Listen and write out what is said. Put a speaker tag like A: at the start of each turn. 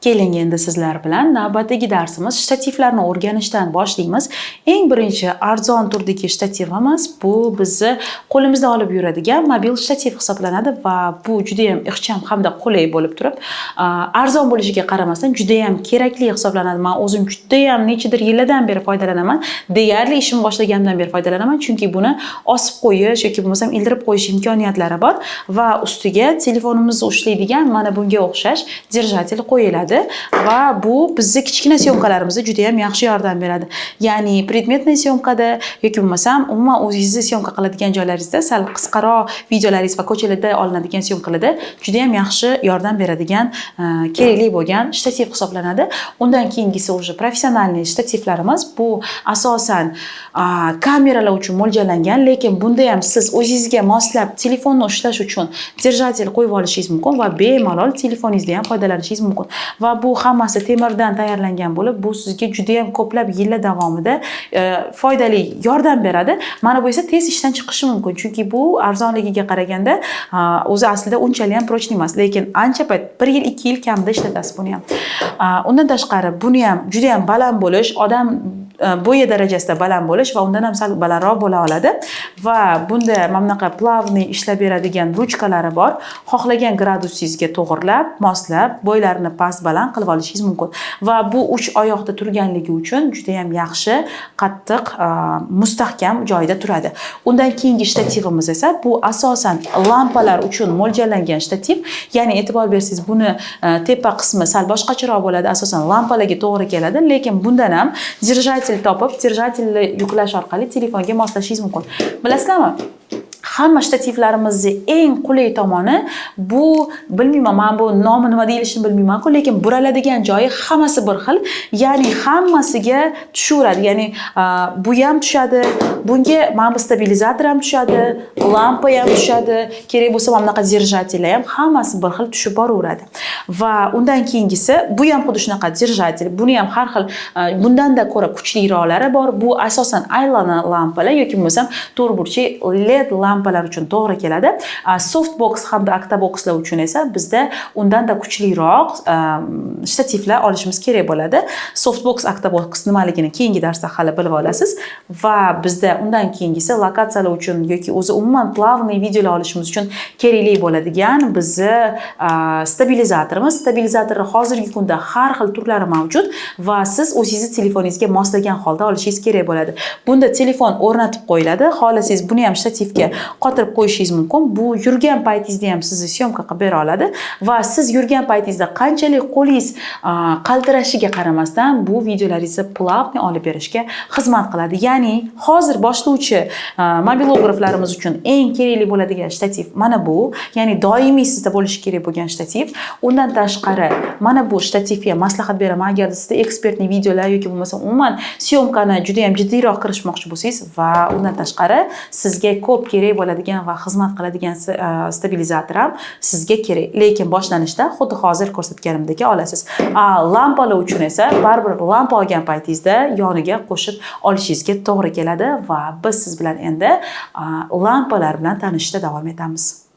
A: keling endi sizlar bilan navbatdagi darsimiz shtativlarni o'rganishdan boshlaymiz eng birinchi arzon turdagi shtativimiz bu bizni qo'limizda olib yuradigan mobil shtativ hisoblanadi va bu judayam ixcham hamda qulay bo'lib turib a, arzon bo'lishiga qaramasdan judayam kerakli hisoblanadi man o'zim judayam nechadir yillardan beri foydalanaman deyarli ishimni boshlaganimdan beri foydalanaman chunki buni osib qo'yish yoki bo'lmasam ildirib qo'yish imkoniyatlari bor va ustiga telefonimizni ushlaydigan mana bunga o'xshash держатель qo'yiladi Va bu bizni kichkina syomkalarimizda juda yam yaxshi yordam beradi. Ya'ni предметный syomkada yoki bo'lmasam umuman o'zingizni syomka qiladigan joylaringizda sal qisqaroq videolaringiz va ko'chalarda olinadigan syomkalarda juda yam yaxshi yordam beradigan e, kerakli bo'lgan shtativ hisoblanadi. Undan keyingisi уже professionalniy shtativlarimiz bu asosan kameralar uchun mo'ljallangan lekin bunda ham siz o'zingizga moslab telefonni ushlash uchun держатель qo'yib olishingiz mumkin va bemalol telefoningizda ham foydalanishingiz mumkin. Va bu hammasi temirdan tayyorlangan bo'lib bu sizga juda yam ko'plab yillar davomida e, foydali yordam beradi. Mana bu esa tez ishdan chiqishi mumkin. Chunki bu arzonligiga qaraganda o'zi aslida unchalik ham прочный emas lekin ancha payt bir yil ikki yil kamida ishlatasiz buni ham. Undan tashqari buni ham juda yam baland bo'lish odam Э, bo'yi darajasida baland bo'lish va undan ham sal balandroq bo'la oladi. Va bunda mana bunaqa плавный ishlab beradigan ruchkalari bor. Xohlagan gradusingizga to'g'irlab moslab bo'ylarini past baland qilib olishingiz mumkin. Va bu uch oyoqda turganligi uchun juda yam yaxshi qattiq e, mustahkam joyida turadi. Undan keyingi shtativimiz esa bu asosan lampalar uchun mo'ljallangan shtativ ya'ni e'tibor bersangiz buni e, tepa qismi sal boshqacharoq bo'ladi. Asosan lampalarga to'g'ri keladi. Lekin bundan ham держатель topib держательni yuklash orqali telefonga moslashingiz mumkin. Bilasizlarmi? Hamma shtativlarimizni eng qulay tomoni bu bilmayman man bu nomi nima deyilishini bilmaymanku lekin buraladigan joyi hammasi bir xil. Ya'ni hammasiga tushaveradi. Ya'ni bu ham tushadi bunga mana bu stabilizator ham tushadi lampa ham tushadi kerak bo'lsa mana bunaqa держательlar ham hammasi bir xil tushib boraveradi. Va undan keyingisi bu ham xuddi shunaqa держатель buni ham har xil bundanda ko'ra kuchliroqlari bor. Bu asosan aylana lampalar yoki bo'lmasam to'rtburchak led lampa lampalar uchun to'g'ri keladi. Soft softbox hamda octaboxlar uchun esa bizda undanda kuchliroq shtativlar olishimiz kerak bo'ladi. Softbox octabox nimaligini keyingi darsda hali bilib olasiz va bizda undan keyingisi lokatsiyalar uchun yoki o'zi umuman плавный videolar olishimiz uchun kerakli bo'ladigan bizni stabilizatorimiz. Stabilizatorni hozirgi kunda har xil turlari mavjud va siz o'zingizni telefoningizga moslagan holda olishingiz kerak bo'ladi. Bunda telefon o'rnatib qo'yiladi. Xohlasangiz buni ham shtativga qotirib qo'yishingiz mumkin. Bu yurgan paytingizda ham sizni syomka qilib bera oladi va siz yurgan paytingizda qanchalik qo'lingiz qaltirashiga qaramasdan bu videolaringizni plavniy olib berishga xizmat qiladi. Ya'ni hozir boshlovchi mobilograflarimiz uchun eng kerakli bo'ladigan shtativ mana bu. Ya'ni doimiy sizda bo'lishi kerak bo'lgan shtativ undan tashqari mana bu shtativga maslahat beraman agar sizda ekspertniy videolar yoki bo'lmasa umuman syomkani judayam jiddiyroq kirishmoqchi bo'lsangiz va undan tashqari sizga ko'p kerak bo'ladigan va xizmat qiladigan e, stabilizator ham sizga kerak. Lekin boshlanishda xuddi hozir ko'rsatganimdek olasiz. A lampalar uchun esa baribir lampa olgan paytingizda yoniga qo'shib olishingizga to'g'ri keladi va biz siz bilan endi lampalar bilan tanishishda davom etamiz.